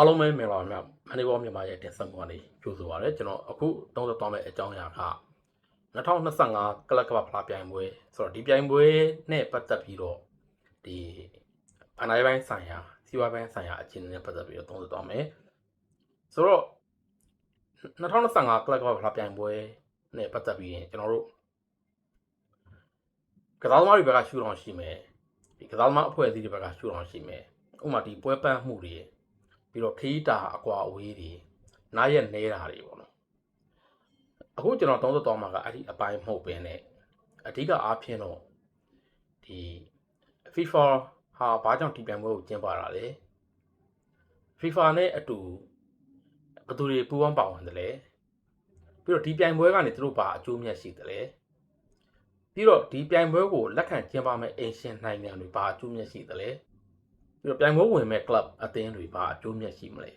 အားလုံးပဲမင်္ဂလာပါမြတ်မန်နေဘောမြန်မာရဲ့တင်ဆက်မှုကနေကြိုဆိုပါရစေကျွန်တော်အခုတုံးသက်သွားမယ့်အကြောင်းအရာက2025ကလပ်ကမ္ဘာဖလားပြိုင်ပွဲဆိုတော့ဒီပြိုင်ပွဲနဲ့ပတ်သက်ပြီးတော့ဒီအနိုင်ပိုင်းဆိုင်ရာစီးပွားပိုင်းဆိုင်ရာအခြေအနေနဲ့ပတ်သက်ပြီးတော့တုံးသက်သွားမယ်ဆိုတော့2025ကလပ်ကမ္ဘာဖလားပြိုင်ပွဲနဲ့ပတ်သက်ပြီးရင်ကျွန်တော်တို့ကစားသမားတွေဘက်ကရှူတော်ရှိမယ်ဒီကစားသမားအဖွဲ့အစည်းတွေဘက်ကရှူတော်ရှိမယ်ဥပမာဒီပွဲပန်းမှုတွေ ပြီးတော့ခီးတာအကွာအဝေးတွေနားရက်နေတာတွေပေါ့နော်အခုကျွန်တော်တောင်းသတော်မှာကအဲ့ဒီအပိုင်းမဟုတ်ပဲねအဓိကအားဖြင့်တော့ဒီ FIFA ဟာဘာကြောင့်ဒီပြိုင်ပွဲကိုကျင်းပတာလဲ FIFA နဲ့အတူဘယ်သူတွေပူးပေါင်းပါဝင်တယ်လဲပြီးတော့ဒီပြိုင်ပွဲကနေသူတို့ဘာအကျိုးမြတ်ရှိတယ်လဲပြီးတော့ဒီပြိုင်ပွဲကိုလက်ခံကျင်းပမဲ့အင်ရှင်နိုင်ငံတွေဘာအကျိုးမြတ်ရှိတယ်လဲ ပြီးတော့ပြိုင်ပွဲဝင်မဲ့ club အသင်းတွေပါအကျိုးမြတ်ရှိမလဲ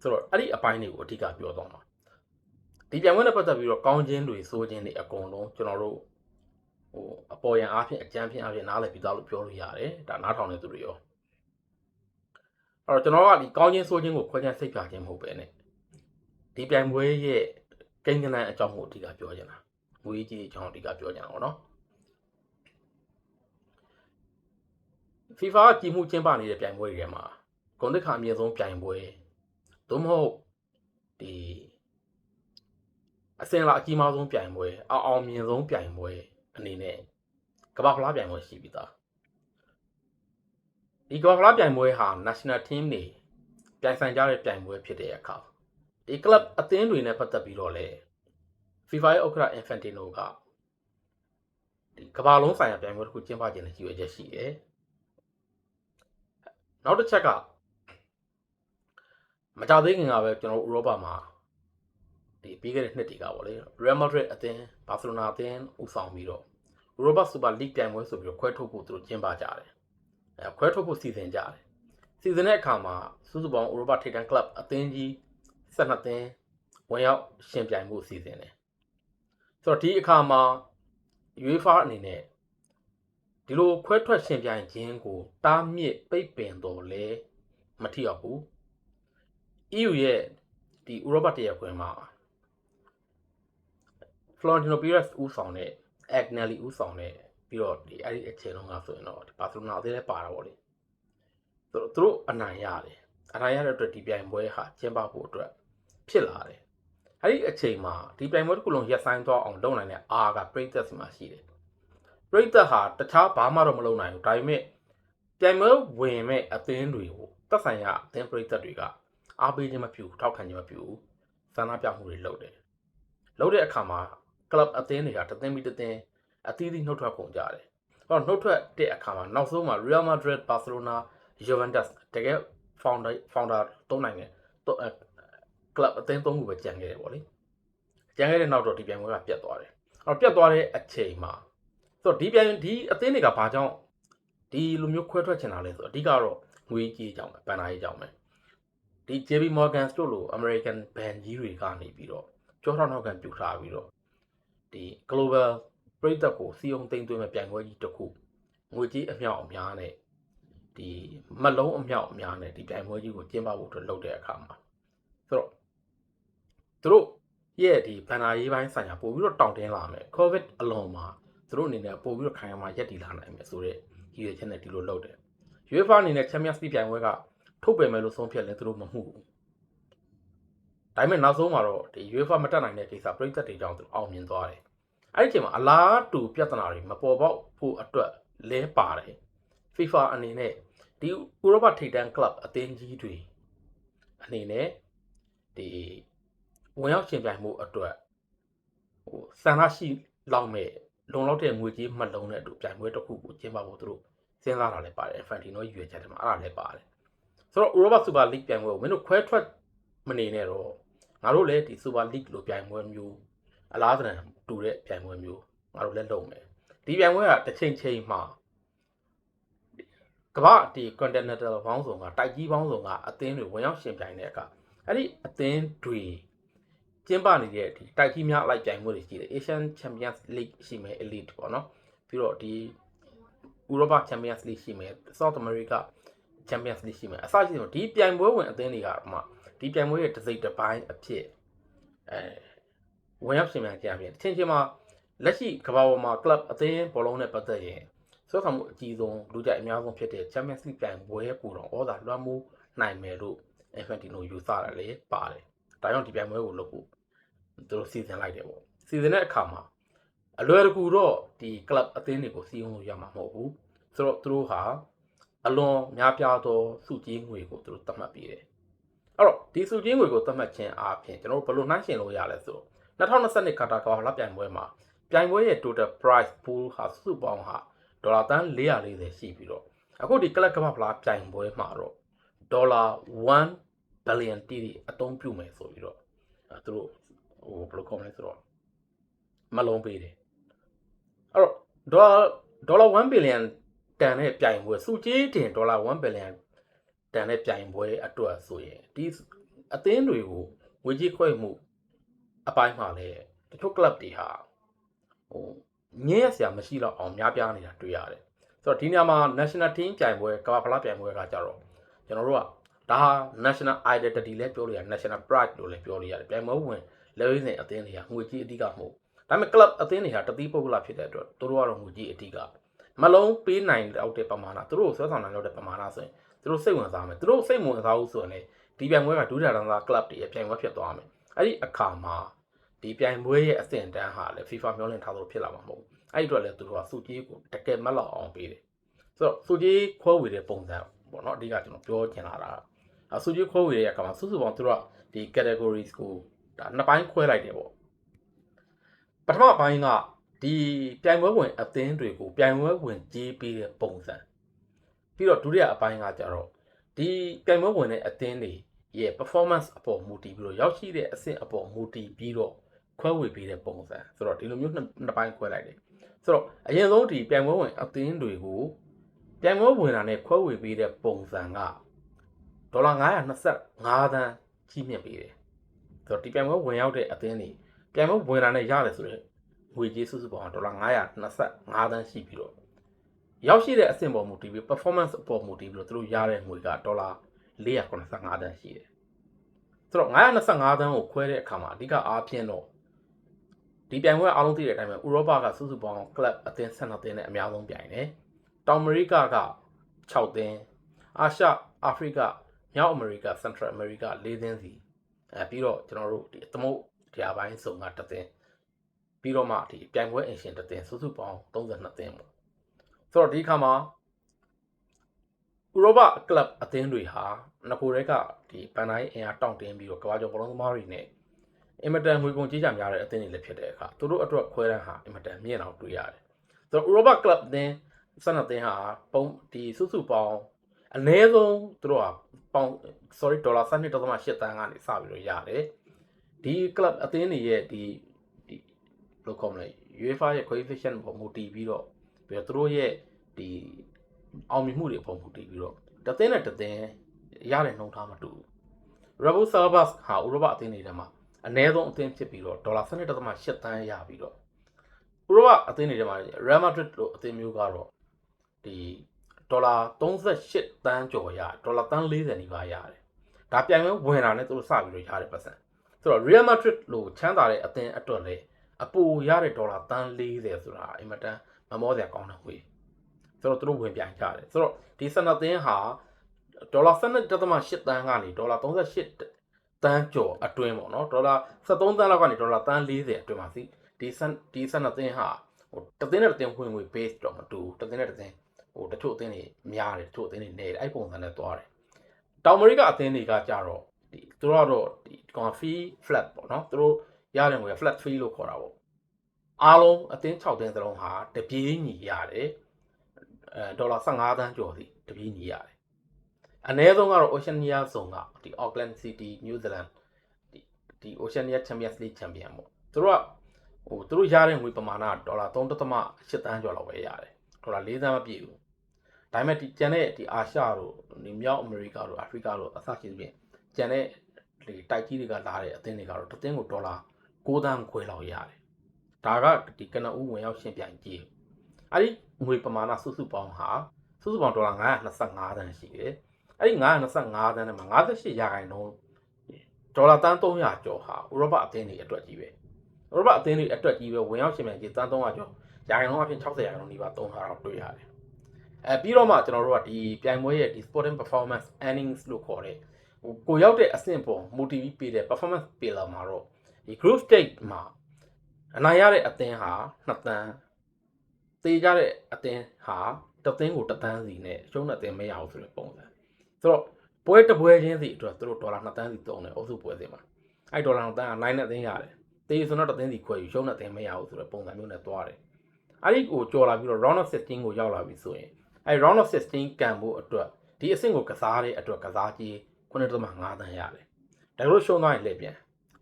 ဆိုတော့အဲ့ဒီအပိုင်းတွေကိုအဓိကပြောသွားမှာဒီပြိုင်ပွဲနဲ့ပတ်သက်ပြီးတော့ကောင်းခြင်းတွေဆိုးခြင်းတွေအကုန်လုံးကျွန်တော်တို့ဟိုအပေါ်ယံအားဖြင့်အကြမ်းဖြင့်အားဖြင့်နားလည်ပြီးသားလို့ပြောလို့ရတယ်ဒါနားထောင်နေသူတွေရောအဲ့တော့ကျွန်တော်ကဒီကောင်းခြင်းဆိုးခြင်းကိုခွဲခြားစိတ်ပြခြင်းမဟုတ်ပဲねဒီပြိုင်ပွဲရဲ့ကိန်းဂဏန်းအကြောင်းကိုအဓိကပြောချင်တာငွေကြီးအကြောင်းအဓိကပြောချင်တာပေါ့နော် FIFA ကကြီးမှုကျင်းပနေတဲ့ပြိုင်ပွဲတွေထဲမှာဂုဏ်သိက္ခာအမြင့်ဆုံးပြိုင်ပွဲသို့မဟုတ်ဒီအစင်လာအကြီးမားဆုံးပြိုင်ပွဲအောင်အောင်မြင်ဆုံးပြိုင်ပွဲအနေနဲ့ကမ္ဘာဖလားပြိုင်ပွဲရှိပြီသားဒီကမ္ဘာဖလားပြိုင်ပွဲဟာ national team တွေပြိုင်ဆိုင်ကြတဲ့ပြိုင်ပွဲဖြစ်တဲ့အခါဒီ club အသင်းတွေနဲ့ပတ်သက်ပြီးတော့လေ FIFA ရဲ့ဥက္ကဋ္ဌ Infantino ကဒီကမ္ဘာလုံးဆိုင်ရာပြိုင်ပွဲတစ်ခုကျင်းပခြင်းနဲ့ရည်ရွယ်ချက်ရှိတယ် နောက်တစ်ချက်ကမကြသေးခင်ကပဲကျွန်တော်ဥရောပမှာဒီပြီးခဲ့တဲ့နှစ်တည်းကပေါ့လေ Real Madrid အသင်း Barcelona အသင်းဥဆောင်ပြီးတော့ Europa Super League ပြိုင်ပွဲဆိုပြီးတော့ခွဲထုတ်ဖို့သူတို့ကျင်းပကြတယ်အဲခွဲထုတ်ဖို့စီစဉ်ကြတယ်စီစဉ်တဲ့အခါမှာစုစုပေါင်း Europa ထိပ်တန်း club အသင်းကြီး12သင်းဝင်ရောက်ရှင်ပြိုင်မှုစီစဉ်တယ်ဆိုတော့ဒီအခါမှာ UEFA အနေနဲ့ ဒီလိုခွဲထွက်ရှင်ပြိုင်ခြင်းကို တားမြစ်ပိတ်ပင်တော်လဲမထီရောက်ဘူး EU ရဲ့ဒီဥရောပတရားခွင်မှာ Florentino Perez ဦးဆောင်တဲ့ Agnelli ဦးဆောင်တဲ့ပြီးတော့ဒီအဲ့ဒီအချိန်လုံးကဆိုရင်တော့ဒီဘာစီလိုနာအသင်းလည်းပါတာပေါ့လေသူတို့သူတို့အနိုင်ရတယ်အနိုင်ရတဲ့အတွက်ဒီပြိုင်ပွဲဟာကျင်းပဖို့အတွက်ဖြစ်လာတယ်အဲ့ဒီအချိန်မှာဒီပြိုင်ပွဲတစ်ခုလုံးရပ်ဆိုင်းသွားအောင်လုပ်နိုင်တဲ့အားကပရိသတ်စီမှာရှိတယ် ပရိသတ်ဟာတခြားဘာမှတော့မလုပ်နိုင်ဘူးဒါပေမဲ့ပြိုင်ပွဲဝင်မဲ့အသင်းတွေကိုသက်ဆိုင်ရာအသင်းပရိသတ်တွေကအားပေးခြင်းမပြုဘူးထောက်ခံခြင်းမပြုဘူးဆန္ဒပြမှုတွေလုပ်တယ်လုပ်တဲ့အခါမှာကလပ်အသင်းတွေကတသင်းပြီးတသင်းအသီးသီးနှုတ်ထွက်ကုန်ကြတယ်ဟောနှုတ်ထွက်တဲ့အခါမှာနောက်ဆုံးမှာ Real Madrid Barcelona Juventus တကယ် founder founder သုံးနိုင်ငံတော့ကလပ်အသင်းသုံးခုပဲကြံခဲ့တယ်ပေါ့လေကြံခဲ့တဲ့နောက်တော့ဒီပြိုင်ပွဲကပြတ်သွားတယ်အဲ့တော့ပြတ်သွားတဲ့အချိန်မှာ ဆိုတော့ဒီပြန်ဒီအသင်းတွေကဘာကြောင့်ဒီလိုမျိုးခွဲထွက်ချင်တာလဲဆိုတော့အဓိကတော့ငွေကြီးကြောင့်ပဲဘန်နာကြီးကြောင့်ပဲဒီ JP Morgan တို့လို American band ကြီးတွေကနေပြီးတော့ကြောထောက်နောက်ကန်ပြူထားပြီးတော့ဒီ global ပြည်သက်ကိုစီယုံသိမ်းသွင်းမဲ့ပြိုင်ပွဲကြီးတစ်ခုငွေကြီးအမြောက်အများနဲ့ဒီမလုံးအမြောက်အများနဲ့ဒီပြိုင်ပွဲကြီးကိုကျင်းပဖို့အတွက်လုပ်တဲ့အခါမှာဆိုတော့သူတို့ရဲ့ဒီဘန်နာရေးပိုင်းဆိုင်ရာပို့ပြီးတော့တောင့်တင်းလာမယ် covid အလွန်မှာ သူတို့အနေနဲ့ပို့ပြီးတော့ခိုင်မာရက်တည်လာနိုင်မယ်ဆိုတော့ရည်ရွယ်ချက်နဲ့ဒီလိုလုပ်တယ် UEFA အနေနဲ့ Champions League ပြိုင်ပွဲကထုတ်ပယ်မယ်လို့ဆုံးဖြတ်လဲသူတို့မမှုဘူးဒါပေမဲ့နောက်ဆုံးမှာတော့ဒီ UEFA မတက်နိုင်တဲ့ကိစ္စပြည်သက်တွေကြောင့်သူအောင်မြင်သွားတယ်အဲ့ဒီအချိန်မှာအလားတူပြဿနာတွေမပေါ်ပေါက်ဖို့အတွက်လဲပါတယ် FIFA အနေနဲ့ဒီဥရောပထိပ်တန်း club အသင်းကြီးတွေအနေနဲ့ဒီဝင်ရောက်ရှင်ပြိုင်မှုအတွက်ဟိုစံရရှိလောက်မဲ့ လုံလောက်တဲ့ငွေကြေးမှတ်လုံးနဲ့အတူပြိုင်ပွဲတစ်ခုကိုကျင်းပဖို့သူတို့စဉ်းစားတာလည်းပါတယ် Infantino ရွေးချက်တယ်မှာအဲ့ဒါလည်းပါတယ်ဆိုတော့ Europa Super League ပြိုင်ပွဲကိုမင်းတို့ခွဲထွက်မနေနဲ့တော့ငါတို့လည်းဒီ Super League လိုပြိုင်ပွဲမျိုးအလားတူတူတဲ့ပြိုင်ပွဲမျိုးငါတို့လည်းလုပ်မယ်ဒီပြိုင်ပွဲကတစ်ချိန်ချိန်မှာကမ္ဘာဒီ continental ဘောင်းဆောင်ကတိုက်ကြီးဘောင်းဆောင်ကအသင်းတွေဝင်ရောက်ရှင်ပြိုင်တဲ့အခါအဲ့ဒီအသင်းတွေ ကျင်းပနေတဲ့ဒီတိုက်ကြီးများအလိုက်ပြိုင်ပွဲတွေရှိတယ် Asian Champions League ရှိမယ် Elite ပေါ့နော်ပြီးတော့ဒီ Europa Champions League ရှိမယ် South America Champions League ရှိမယ်အစရှိဆုံးဒီပြိုင်ပွဲဝင်အသင်းတွေကမှဒီပြိုင်ပွဲရဲ့တစ်စိတ်တစ်ပိုင်းအဖြစ်အဲဝင်ရောက်ရှင်မြန်ကြပြင်းချင်းချင်းမှာလက်ရှိကမ္ဘာပေါ်မှာ club အသင်းဘောလုံးနဲ့ပတ်သက်ရင်ဆွဲဆောင်မှုအကြီးဆုံးလူကြိုက်အများဆုံးဖြစ်တဲ့ Champions League ပြိုင်ပွဲကိုတော့ဩသာလွှမ်းမိုးနိုင်မယ်လို့ Infantino ယူဆတယ်လေပါတယ် ဒါကြောင့်ဒီပြိုင်ပွဲကိုလုပ်ဖို့သူတို့စီစဉ်လိုက်တယ်ပေါ့စီစဉ်တဲ့အခါမှာအလွယ်တကူတော့ဒီ club အသင်းတွေကိုစီးအောင်လို့ရမှာမဟုတ်ဘူးဆိုတော့သူတို့ဟာအလွန်များပြားသောစုကြီးငွေကိုသူတို့သတ်မှတ်ပေးတယ်။အဲ့တော့ဒီစုကြီးငွေကိုသတ်မှတ်ခြင်းအပြင်ကျွန်တော်တို့ဘယ်လိုနှိုင်းယှဉ်လို့ရလဲဆိုတော့2022ကာတာကဘာလပြိုင်ပွဲမှာပြိုင်ပွဲရဲ့ total price pool ဟာစုစုပေါင်းဟာဒေါ်လာတန်း440ရှိပြီးတော့အခုဒီကလပ်ကမ္ဘာဖလားပြိုင်ပွဲမှာတော့ဒေါ်လာ1 billion တိတိအသုံးပြုမယ်ဆိုပြီးတော့အဲသူတို့ဟိုဘယ်လိုခေါ်မလဲဆိုတော့မလုံးပေးတယ်အဲ့တော့ဒေါ်လာဒေါ်လာ1 billion တန်တဲ့ပြိုင်ပွဲစုကြီးတင်ဒေါ်လာ1ဘီလီယံတန်တဲ့ပြိုင်ပွဲအတွက်ဆိုရင်ဒီအသင်းတွေကိုငွေကြေးခွဲမှုအပိုင်းမှာလည်းတချို့ club တွေဟာဟိုငင်းရစရာမရှိတော့အောင်များပြားနေတာတွေ့ရတယ်ဆိုတော့ဒီနေရာမှာ national team ပြိုင်ပွဲကမ္ဘာဖလားပြိုင်ပွဲကကြတော့ကျွန်တော်တို့က ဒါဟာ national identity လည်းပြောလို့ရတယ် national pride လို့လည်းပြောလို့ရတယ်ပြိုင်ပွဲဝင်လဲရင်းစဉ်အသင်းတွေကငွေကြေးအဓိကမဟုတ်ဒါပေမဲ့ club အသင်းတွေဟာတတိပုဂ္ဂလဖြစ်တဲ့အတွက်တို့ကတော့ငွေကြေးအဓိကမလုံးပေးနိုင်တော့တဲ့ပမာဏသူတို့ကိုဆွဲဆောင်နိုင်တော့တဲ့ပမာဏဆိုရင်သူတို့စိတ်ဝင်စားမယ်သူတို့စိတ်ဝင်စားဘူးဆိုရင်လေဒီပြိုင်ပွဲကဒုတိယတန်းသားကလပ်တွေရဲ့ပြိုင်ပွဲဖြစ်သွားမယ်အဲ့ဒီအခါမှာဒီပြိုင်ပွဲရဲ့အဆင့်တန်းဟာလေ FIFA မျောလင့်ထားသလိုဖြစ်လာမှာမဟုတ်ဘူးအဲ့ဒီအတွက်လည်းသူတို့ကစုကြီးကိုတကယ်မက်လောက်အောင်ပေးတယ်ဆိုတော့စုကြီးခွဲဝေတဲ့ပုံစံပေါ့နော်အဓိကကျွန်တော်ပြောချင်လာတာ အစုကြီးခွဲဝေတဲ့အခါမှာစုစုပေါင်းသူတို့ကဒီ categories ကိုဒါနှစ်ပိုင်းခွဲလိုက်တယ်ပေါ့ပထမပိုင်းကဒီပြိုင်ပွဲဝင်အသင်းတွေကိုပြိုင်ပွဲဝင်ကြီးပေးတဲ့ပုံစံပြီးတော့ဒုတိယအပိုင်းကကြတော့ဒီပြိုင်ပွဲဝင်တဲ့အသင်းတွေရဲ့ performance အပေါ်မူတည်ပြီးတော့ရောက်ရှိတဲ့အဆင့်အပေါ်မူတည်ပြီးတော့ခွဲဝေပေးတဲ့ပုံစံဆိုတော့ဒီလိုမျိုးနှစ်နှစ်ပိုင်းခွဲလိုက်တယ်ဆိုတော့အရင်ဆုံးဒီပြိုင်ပွဲဝင်အသင်းတွေကိုပြိုင်ပွဲဝင်တာနဲ့ခွဲဝေပေးတဲ့ပုံစံက ဒေါ်လာ925သန်းကြီးမြင့်ပေးတယ်ဆိုတော့ဒီပြိုင်ပွဲဝင်ရောက်တဲ့အသင်းတွေပြိုင်ပွဲဝင်တာနဲ့ရတယ်ဆိုတော့ငွေကြေးစုစုပေါင်းဒေါ်လာ925သန်းရှိပြီးတော့ရောက်ရှိတဲ့အဆင့်ပေါ်မူတည်ပြီး performance အပေါ်မူတည်ပြီးတော့သူတို့ရတဲ့ငွေကဒေါ်လာ485သန်းရှိတယ်။ဆိုတော့925သန်းကိုခွဲတဲ့အခါမှာအဓိကအားဖြင့်တော့ဒီပြိုင်ပွဲအားလုံးသိတဲ့အတိုင်းပဲဥရောပကစုစုပေါင်း club အသင်း12သင်းနဲ့အများဆုံးပြိုင်တယ်။တောင်အမေရိကက6သင်း၊အာရှအာဖရိက မြောက်အမေရိက Central America ၄သင်းစီအဲပြီးတော့ကျွန်တော်တို့ဒီသမုတ်တရားပိုင်းစုံကတစ်သင်းပြီးတော့မှဒီပြိုင်ပွဲအင်ရှင်တစ်သင်းစုစုပေါင်း32သင်းပေါ့ဆိုတော့ဒီခါမှာဥရောပကလပ်အသင်းတွေဟာငကိုရဲကဒီပန်တိုင်းအင်အားတောင့်တင်းပြီးတော့ကမ္ဘာကျော်ဘောလုံးသမားတွေနဲ့အင်မတန်ငွေကုန်ကြေးကြများတဲ့အသင်းတွေလည်းဖြစ်တဲ့အခါသူတို့အတွက်ခွဲတန်းဟာအင်မတန်မြင့်အောင်တွေ့ရတယ်ဆိုတော့ဥရောပကလပ်အသင်း12သင်းဟာပုံဒီစုစုပေါင်း အနည်းဆုံးသူတို့ဟာပေါင် sorry ဒေါ်လာ7.8တန်းကနေစပြီးတော့ရတယ်ဒီ club အသင်းတွေရဲ့ဒီဒီဘယ်လိုခေါ်မလဲ UEFA ရဲ့ coefficient ပေါ်မူတည်ပြီးတော့ပြီးတော့သူတို့ရဲ့ဒီအောင်မြင်မှုတွေပေါ်မူတည်ပြီးတော့တစ်သင်းနဲ့တစ်သင်းရတဲ့နှုန်းထားမတူဘူး Rebel Salvas ဟာဥရောပအသင်းတွေထဲမှာအနည်းဆုံးအသင်းဖြစ်ပြီးတော့ဒေါ်လာ7.8တန်းရပြီးတော့ဥရောပအသင်းတွေထဲမှာ Real Madrid လို့အသင်းမျိုးကတော့ဒီ ဒေါ်လာ38တန်းကျော်ရဒေါ်လာတန်း40နီးပါးရတယ်ဒါပြိုင်ပွဲဝင်တာနဲ့သူတို့စပြီးတော့ရတဲ့ပတ်စံဆိုတော့ Real Madrid လို့ချမ်းသာတဲ့အသင်းအတွက်လည်းအပူရတဲ့ဒေါ်လာတန်း40ဆိုတာအင်မတန်မမောစရာကောင်းတဲ့ငွေဆိုတော့သူတို့ဝင်ပြိုင်ကြတယ်ဆိုတော့ဒီစနသင်းဟာဒေါ်လာ12.8တန်းကနေဒေါ်လာ38တန်းကျော်အတွင်းပေါ့နော်ဒေါ်လာ73တန်းလောက်ကနေဒေါ်လာတန်း40အတွင်းပါစီဒီစန်ဒီစနသင်းဟာဟိုတသင်းနဲ့တသင်းဝင်ငွေ base တော့မတူဘူးတသင်းနဲ့တသင်း ဟိုတချို့အသင်းတွေများတယ်တချို့အသင်းတွေနည်းတယ်အဲ့ပုံစံနဲ့သွားတယ်တောင်အမေရိကအသင်းတွေကကြတော့ဒီသူတို့ကတော့ဒီကောင် fee flat ပေါ့နော်သူတို့ရတဲ့ငွေ flat fee လို့ခေါ်တာပေါ့အားလုံးအသင်း6သင်းစလုံးဟာတပြေးညီရတယ်အဲဒေါ်လာ15သန်းကျော်စီတပြေးညီရတယ်အနည်းဆုံးကတော့ Oceania Zone ကဒီ Auckland City New Zealand ဒီဒီ Oceania Champions League Champion ပေါ့သူတို့ကဟိုသူတို့ရတဲ့ငွေပမာဏဒေါ်လာ3.8တန်းကျော်လောက်ပဲရတယ်ဒေါ်လာ4သန်းမပြည့်ဘူး ဒါပေမဲ့ဒီကျန်တဲ့ဒီအာရှတို့ဒီမြောက်အမေရိကတို့အာဖရိကတို့အစရှိသဖြင့်ကျန်တဲ့ဒီတိုက်ကြီးတွေကလာတဲ့အသင်းတွေကတော့တစ်သင်းကိုဒေါ်လာ6သန်းခွဲလောက်ရတယ်ဒါကဒီကနဦးဝင်ရောက်ရှင်းပြိုင်ကြီးအဲ့ဒီငွေပမာဏစုစုပေါင်းဟာစုစုပေါင်းဒေါ်လာ925တန်းရှိတယ်အဲ့ဒီ925သန်းထဲမှာ58ရာခိုင်နှုန်းဒေါ်လာတန်း300ကျော်ဟာဥရောပအသင်းတွေအတွက်ကြီးပဲဥရောပအသင်းတွေအတွက်ကြီးပဲဝင်ရောက်ရှင်မြန်ကြီးတန်း300ကျော်ရာခိုင်နှုန်းအဖြစ်60ရာခိုင်နှုန်းဒီပါသုံးထားတော့တွေ့ရတယ် အဲပြီးတော့မှကျွန်တော်တို့ကဒီပြိုင်ပွဲရဲ့ဒီ sporting performance earnings လို့ခေါ်တဲ့ဟိုကိုရောက်တဲ့အဆင့်ပေါ် motivate ပေးတဲ့ performance pillar မှာတော့ဒီ group stage မှာအနိုင်ရတဲ့အသင်းဟာ2တန်းသေးကြတဲ့အသင်းဟာတစ်သင်းကိုတစ်တန်းစီနဲ့ရှုံးတဲ့အသင်းမရဘူးဆိုတဲ့ပုံစံဆိုတော့ပွဲတစ်ပွဲချင်းစီအတွက်သူတို့ဒေါ်လာ2တန်းစီသုံးတယ်အုပ်စုပွဲစဉ်မှာအဲ့ဒေါ်လာ2တန်းကနိုင်တဲ့အသင်းရတယ်တေးဆိုတော့တစ်သင်းစီခွဲယူရှုံးတဲ့အသင်းမရဘူးဆိုတဲ့ပုံစံမျိုးနဲ့သွားတယ်အဲ့ဒီကိုကြော်လာပြီးတော့ round of 16ကိုရောက်လာပြီဆိုရင် အဲ့ round of 16ကန်ဖို့အတွက်ဒီအဆင့်ကိုကစားတဲ့အတွက်ကစားကြီး9.5တန်းရတယ်ဒါလို့ရှုံးသွားရင်လက်ပြန်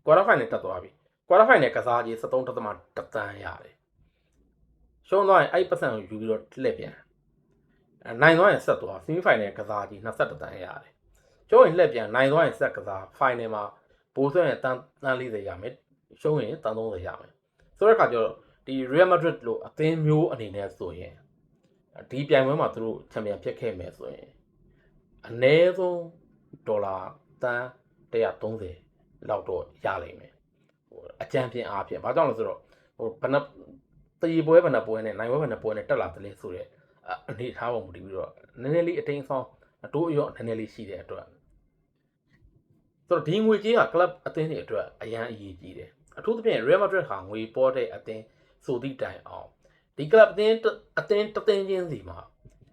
quarter final တက်သွားပြီ quarter final ကစားကြီး73.1တန်းရတယ်ရှုံးသွားရင်အဲ့ဒီပတ်စံကိုယူပြီးတော့လက်ပြန်အဲနိုင်သွားရင်ဆက်သွား semi final ကစားကြီး22တန်းရတယ်ကျုံးရင်လက်ပြန်နိုင်သွားရင်ဆက်ကစား final မှာပိုးဆွဲရင်တန်းတန်း40ရမယ်ရှုံးရင်တန်း30ရမယ်ဆိုတဲ့အခါကျတော့ဒီ Real Madrid လို့အသင်းမျိုးအနေနဲ့ဆိုရင် ဒီပြိုင်ပွဲမှာသူတို့ချန်ပီယံဖြစ်ခဲ့မယ်ဆိုရင်အနည်းဆုံးဒေါ်လာတန်း130လောက်တော့ရလိမ့်မယ်ဟိုအကြံပြင်းအားဖြင့်ဘာကြောင့်လဲဆိုတော့ဟိုဘယ်နှတရီပွဲဘယ်နှပွဲနဲ့နိုင်ပွဲဘယ်နှပွဲနဲ့တက်လာတယ်လဲဆိုတော့အနေထားပုံမူတည်ပြီးတော့နည်းနည်းလေးအတိမ်ဆောင်အတိုးအရော့နည်းနည်းလေးရှိတဲ့အတွက်ဆိုတော့ဒီငွေကြေးက club အသင်းတွေအတွက်အရန်အရေးကြီးတယ်အထူးသဖြင့် Real Madrid ဟာငွေပေါ်တဲ့အသင်းဆိုသည့်တိုင်အောင် ဒီ club အသင်းအသင်းတသင်းချင်းစီမှာ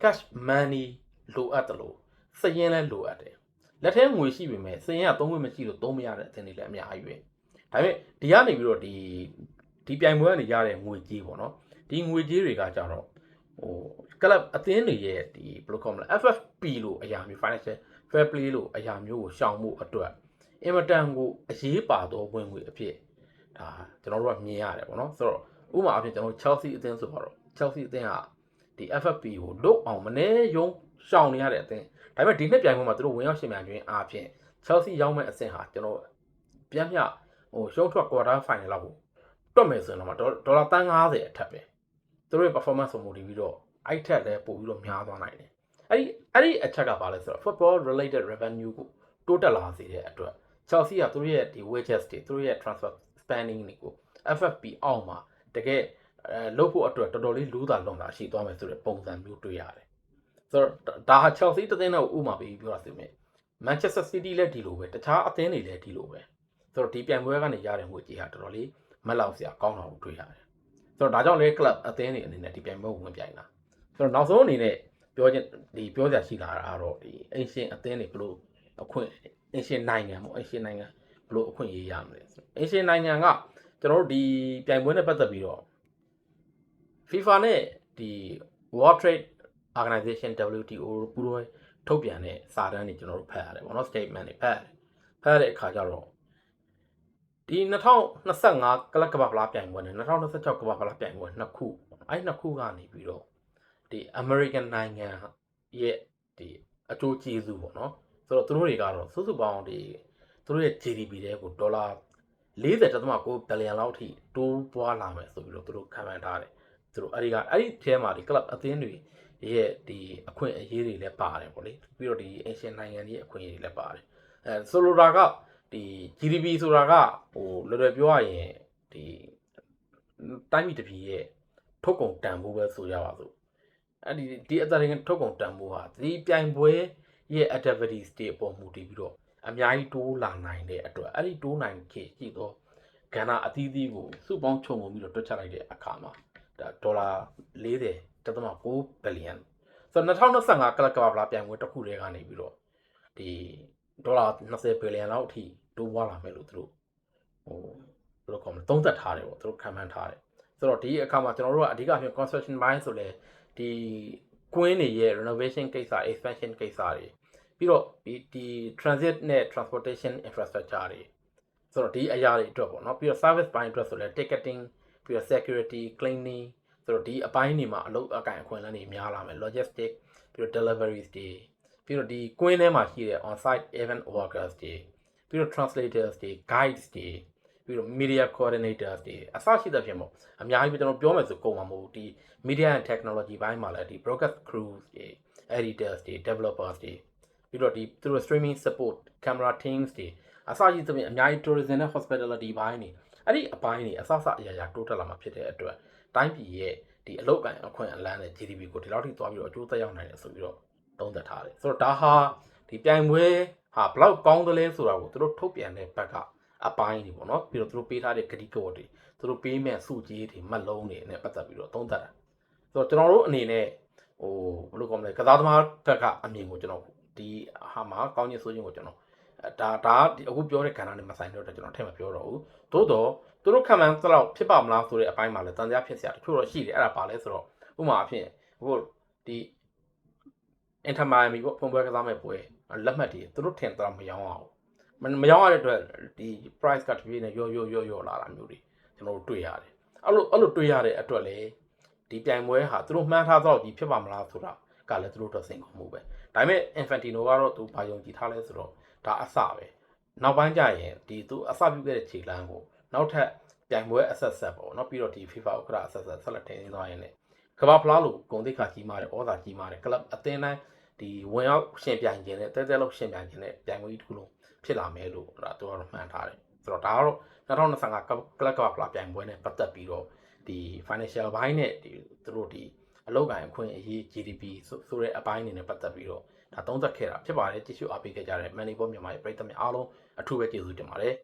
cash money လိုအပ်တယ်လို့စည်ရင်လည်းလိုအပ်တယ်လက်ထဲငွေရှိပေမဲ့စည်ရင်ကသုံးခွင့်မရှိလို့သုံးမရတဲ့အသင်းတွေလည်းအများကြီးပဲဒါပေမဲ့ဒီကနေပြီးတော့ဒီဒီပြိုင်ပွဲကနေရတဲ့ငွေကြေးပေါ့နော်ဒီငွေကြေးတွေကကြတော့ဟို club အသင်းတွေရဲ့ဒီဘယ်လိုခေါ်မလဲ FFP လို့အရာမျိုး financial fair play လို့အရာမျိုးကိုရှောင်ဖို့အတွက်အင်မတန်ကိုအရေးပါသောဝင်ငွေအဖြစ်ဒါကျွန်တော်တို့ကမြင်ရတယ်ပေါ့နော်ဆိုတော့ ဥပမာအဖြစ်ကျွန်တော် Chelsea အသင်းဆိုတော့ Chelsea အသင်းကဒီ FFP ကိုလွတ်အောင်မနေယုံရှောင်နေရတဲ့အသင်းဒါပေမဲ့ဒီနှစ်ပြိုင်ပွဲမှာသူတို့ဝင်ရောက်ရှင်မြန်တွင်အားဖြင့် Chelsea ရောက်မဲ့အဆင့်ဟာကျွန်တော်ပြန်ပြဟိုရှုံးထွက် quarter final လောက်ကိုတွက်မယ်ဆိုရင်တော့ဒေါ်လာ350အထက်ပဲသူတို့ရဲ့ performance ကိုမူတည်ပြီးတော့အဲ့ထက်လည်းပို့ပြီးတော့များသွားနိုင်တယ်အဲ့ဒီအဲ့ဒီအချက်ကဘာလဲဆိုတော့ football related revenue ကိုတိုးတက်လာစေတဲ့အတွက် Chelsea ကသူတို့ရဲ့ဒီ wages တွေသူတို့ရဲ့ transfer spending တွေကို FFP အောက်မှာ တကယ်အဲလုပ်ဖို့အတွက်တော်တော်လေးလူးတာလွန်တာရှိသွားမယ်ဆိုတဲ့ပုံစံမျိုးတွေ့ရတယ်ဆိုတော့ဒါဟာ Chelsea တသင်းတော့ဥမာပေးပြောတာဆိုမြင် Manchester City လည်းဒီလိုပဲတခြားအသင်းတွေလည်းဒီလိုပဲဆိုတော့ဒီပြိုင်ပွဲကနေရတဲ့ငွေကြေးဟာတော်တော်လေးမက်လောက်စရာကောင်းတာကိုတွေ့ရတယ်ဆိုတော့ဒါကြောင့်လေ club အသင်းတွေအနေနဲ့ဒီပြိုင်ပွဲကိုဝင်ပြိုင်တာဆိုတော့နောက်ဆုံးအနေနဲ့ပြောချင်ဒီပြောစရာရှိလာတာကတော့ဒီအင်ရှင်အသင်းတွေဘလို့အခွင့်အင်ရှင်နိုင်ငံပေါ့အင်ရှင်နိုင်ငံဘလို့အခွင့်အရေးရမလဲအင်ရှင်နိုင်ငံက ကျွန်တော်တို့ဒီပြိုင်ပွဲနဲ့ပတ်သက်ပြီးတော့ FIFA နဲ့ဒီ World Trade Organization WTO ပူးတွဲထုတ်ပြန်တဲ့စာတမ်းတွေကျွန်တော်တို့ဖတ်ရတယ်ပေါ့နော် statement တွေဖတ်ရတယ်ဖတ်ရတဲ့အခါကျတော့ဒီ2025ကလပ်ကမ္ဘာဖလားပြိုင်ပွဲနဲ့2026ကမ္ဘာဖလားပြိုင်ပွဲနှစ်ခုအဲ့နှစ်ခုကနေပြီးတော့ဒီ American နိုင်ငံရဲ့ဒီအကျိုးကျေးဇူးပေါ့နော်ဆိုတော့သူတို့တွေကတော့စုစုပေါင်းဒီသူတို့ရဲ့ GDP တွေကိုဒေါ်လာ 40.9ဘီလီယံလောက်ထိတိုးပွားလာမယ်ဆိုပြီးတော့သူတို့ခံမှန်းထားတယ်သူတို့အဲ့ဒီကအဲ့ဒီထဲမှာဒီ club အသင်းတွေရဲ့ဒီအခွင့်အရေးတွေလည်းပါတယ်ပေါ့လေပြီးတော့ဒီ Asian နိုင်ငံတွေရဲ့အခွင့်အရေးတွေလည်းပါတယ်အဲဆိုလိုတာကဒီ GDP ဆိုတာကဟိုလွယ်လွယ်ပြောရရင်ဒီတိုင်းပြည်တစ်ပြည်ရဲ့ထုတ်ကုန်တန်ဖိုးပဲဆိုရပါစို့အဲ့ဒီဒီအသားရင်ထုတ်ကုန်တန်ဖိုးဟာဒီပြိုင်ပွဲရဲ့ activities တွေအပေါ်မူတည်ပြီးတော့ အများကြီးတိုးလာနိုင်တဲ့အတွက်အဲ့ဒီတိုးနိုင်ခေရှိတော့ကဏ္ဍအသီးသီးကိုစုပေါင်းခြုံငုံပြီးတော့တွက်ချလိုက်တဲ့အခါမှာဒါဒေါ်လာ40.6ဘီလီယံဆိုတော့2025ကလပ်ကမ္ဘာဖလားပြိုင်ပွဲတစ်ခုတည်းကနေပြီးတော့ဒီဒေါ်လာ20ဘီလီယံလောက်အထိတိုးပွားလာမယ်လို့သူတို့ဟိုဘယ်လိုခေါ်မလဲသုံးသပ်ထားတယ်ပေါ့သူတို့ခံမှန်းထားတယ်ဆိုတော့ဒီအခါမှာကျွန်တော်တို့ကအဓိကဖြစ် construction ဘိုင်းဆိုလဲဒီကွင်းတွေရဲ့ renovation ကိစ္စ expansion ကိစ္စတွေ ပြီးတော့ဒီဒီ transit နဲ့ transportation infrastructure တွေဆိုတော့ဒီအရာတွေအတွက်ပေါ့နော်ပြီးတော့ service ဘိုင်းအတွက်ဆိုလဲ ticketing ပြီးတော့ security cleaning ဆိုတော့ဒီအပိုင်းတွေမှာအလုပ်အကန့်အခွင့်အလမ်းတွေများလာမယ် logistic ပြီးတော့ deliveries တွေပြီးတော့ဒီကွင်းထဲမှာရှိတဲ့ on site event workers တွေပြီးတော့ translators တွေ guides တွေပြီးတော့ media coordinators တွေအစရှိသဖြင့်ပေါ့အများကြီးပဲကျွန်တော်ပြောမယ်ဆိုကုန်မှာမဟုတ်ဒီ media and technology ဘိုင်းမှာလည်းဒီ broadcast crews တွေ editors တွေ developers တွေ ပြီးတော့ဒီသူတို့ streaming support camera teams တွေအစကြီးသဖြင့်အများကြီး tourism နဲ့ hospitality ဘိုင်းနေအဲ့ဒီအပိုင်းတွေအစစအရာရာတိုးတက်လာမှာဖြစ်တဲ့အတွက်တိုင်းပြည်ရဲ့ဒီအလောက်ကန်အခွင့်အလန်းနဲ့ GDP ကိုဒီလောက်ထိသွားပြီးတော့အကျိုးသက်ရောက်နိုင်တယ်ဆိုပြီးတော့သုံးသပ်ထားတယ်ဆိုတော့ဒါဟာဒီပြိုင်ပွဲဟာဘလောက်ကောင်းသလဲဆိုတာကိုသူတို့ထုတ်ပြန်တဲ့ဘက်ကအပိုင်းတွေပေါ့နော်ပြီးတော့သူတို့ပေးထားတဲ့ကတိကဝတ်တွေသူတို့ပေးမဲ့စုကြီးတွေမှတ်လုံးတွေနဲ့ပတ်သက်ပြီးတော့သုံးသပ်တာဆိုတော့ကျွန်တော်တို့အနေနဲ့ဟိုဘယ်လိုကောမလဲကစားသမားတက်ကအမြင်ကိုကျွန်တော် ဒီဟာမှာကောင်းကျိုးဆိုးခြင်းကိုကျွန်တော်အဲဒါဒါဒီအခုပြောတဲ့ကဏ္ဍနဲ့မဆိုင်တော့တဲ့ကျွန်တော်ထည့်မပြောတော့ဘူးသို့တော့သူတို့ခံမှန်းသလောက်ဖြစ်ပါမလားဆိုတဲ့အပိုင်းမှာလည်းတန်ကြားဖြစ်စရာတချို့တော့ရှိတယ်အဲ့ဒါပါလဲဆိုတော့ဥပမာအဖြစ်အခုဒီအင်တာမိုင်မီပေါ့ဖုန်ပွဲကစားမဲ့ပွဲလက်မှတ်တွေသူတို့ထင်တော့မရောင်းအောင်မမရောင်းရတဲ့အတွက်ဒီ price ကတပြေးနဲ့ရော့ရော့ရော့ရော့လာတာမျိုးတွေကျွန်တော်တို့တွေ့ရတယ်အဲ့လိုအဲ့လိုတွေ့ရတဲ့အတွက်လေဒီပြိုင်ပွဲဟာသူတို့မှန်းထားတော့ဒီဖြစ်ပါမလားဆိုတာ ကလည်းသူတို့တော့စိန်ခေါ်မှုပဲဒါပေမဲ့ Infantino ကတော့သူဘာယုံကြည်ထားလဲဆိုတော့ဒါအစပဲနောက်ပိုင်းကျရင်ဒီသူအစပြုခဲ့တဲ့ခြေလမ်းကိုနောက်ထပ်ပြိုင်ပွဲအဆက်ဆက်ပေါ့နော်ပြီးတော့ဒီ FIFA ဥက္ကဋ္ဌအဆက်ဆက်ဆက်လက်ထင်းသွားရင်လည်းကမ္ဘာဖလားလို့ဂုံတိတ်ခါကြီးမားတယ်ဩဇာကြီးမားတယ်ကလပ်အသင်းတိုင်းဒီဝင်ရောက်ရှင်ပြိုင်ခြင်းနဲ့တဲတဲလောက်ရှင်ပြိုင်ခြင်းနဲ့ပြိုင်ပွဲကြီးတစ်ခုလုံးဖြစ်လာမယ်လို့ဒါသူကတော့မှန်ထားတယ်ဆိုတော့ဒါကတော့2025ကလပ်ကမ္ဘာဖလားပြိုင်ပွဲနဲ့ပတ်သက်ပြီးတော့ဒီ financial ဘိုင်းနဲ့ဒီသူတို့ဒီ အလောက်ကန်အခွင့်အရေး GDP ဆိုဆိုတဲ့အပိုင်းအနေနဲ့ပတ်သက်ပြီးတော့ဒါသုံးသပ်ခဲ့တာဖြစ်ပါတယ်ကြည့်ရှုအားပေးခဲ့ကြတဲ့ Money Ball မြန်မာရဲ့ပရိသတ်များအားလုံးအထူးပဲကျေးဇူးတင်ပါတယ်